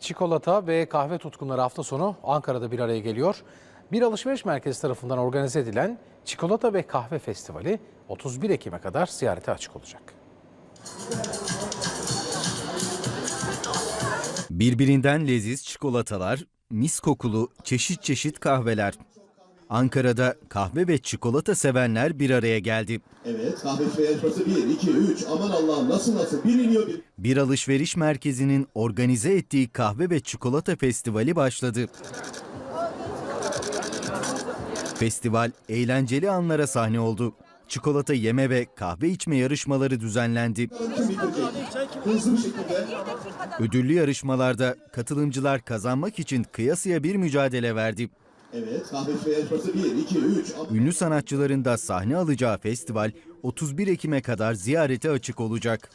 Çikolata ve kahve tutkunları hafta sonu Ankara'da bir araya geliyor. Bir alışveriş merkezi tarafından organize edilen Çikolata ve Kahve Festivali 31 Ekim'e kadar ziyarete açık olacak. Birbirinden leziz çikolatalar, mis kokulu çeşit çeşit kahveler. Ankara'da kahve ve çikolata sevenler bir araya geldi. Evet kahve yarışması 1, 2, 3. Aman Allah'ım nasıl nasıl biliniyor bir. Bir alışveriş merkezinin organize ettiği kahve ve çikolata festivali başladı. Festival eğlenceli anlara sahne oldu. Çikolata yeme ve kahve içme yarışmaları düzenlendi. Bir. Ödüllü yarışmalarda katılımcılar kazanmak için kıyasıya bir mücadele verdi. Evet kahve yarışması 1, 2, 3. Ünlü sanatçıların da sahne alacağı festival 31 Ekim'e kadar ziyarete açık olacak.